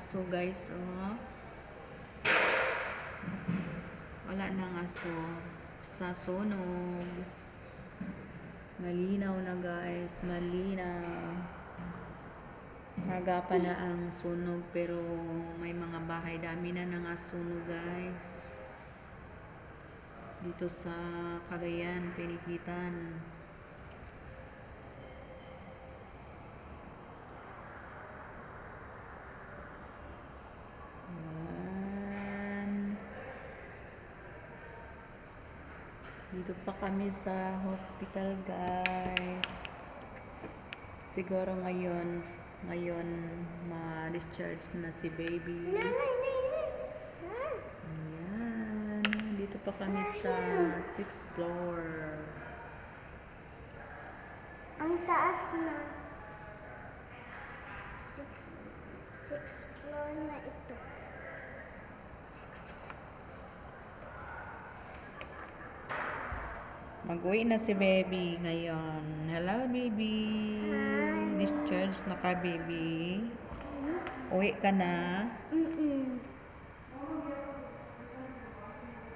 aso guys, oh. Wala nang aso. Sa sunog. Malinaw na guys, malinaw. Hagapan na ang sunog pero may mga bahay dami na nang asunog guys. Dito sa Cagayan, Pinikitan. Dito pa kami sa hospital guys. Siguro ngayon, ngayon ma-discharge na si baby. Ayan. Dito pa kami sa 6th floor. Ang taas na. Six, six floor na ito. Mag-uwi na si baby ngayon. Hello baby. Discharge na ka baby. Uwi ka na. Mm-mm.